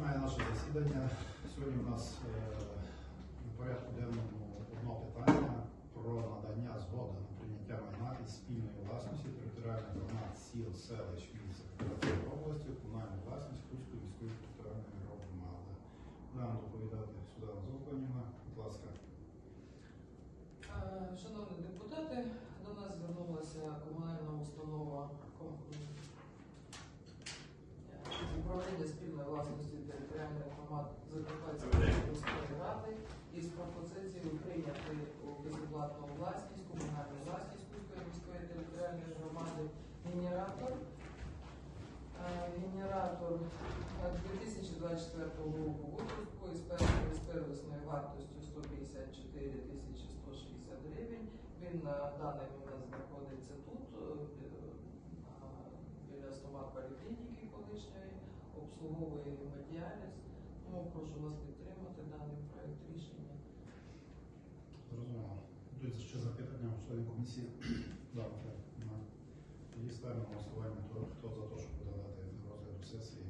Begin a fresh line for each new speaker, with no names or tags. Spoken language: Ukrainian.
Починає наше засідання. Сьогодні у нас е, на порядку денному одно питання про надання згоди на прийняття майна із спільної власності територіальних громад сіл, селищ, міст області, у комунальну власність Кузької міської територіальної громади. Будемо доповідати Судана Золотоніна. Будь ласка.
Е, Шановні депутати, управління спільної власності територіальних громад Закарпатської міської ради із пропозицією прийняти у безоплатну власність, комунальну власність Кузької міської територіальної громади генератор. Е, Генератор е, 2024 року випуску із з первісною вартістю 154 тисячі 160 гривень. Він на даний момент знаходиться тут, е, біля стома поліклініки колишньої, обслуговує гемодіаліз. Тому прошу вас підтримати даний проект рішення.
Зрозуміло. Будуть ще запитання у членів комісії. Є ставимо голосування. Хто за те, щоб подавати розгляду сесії?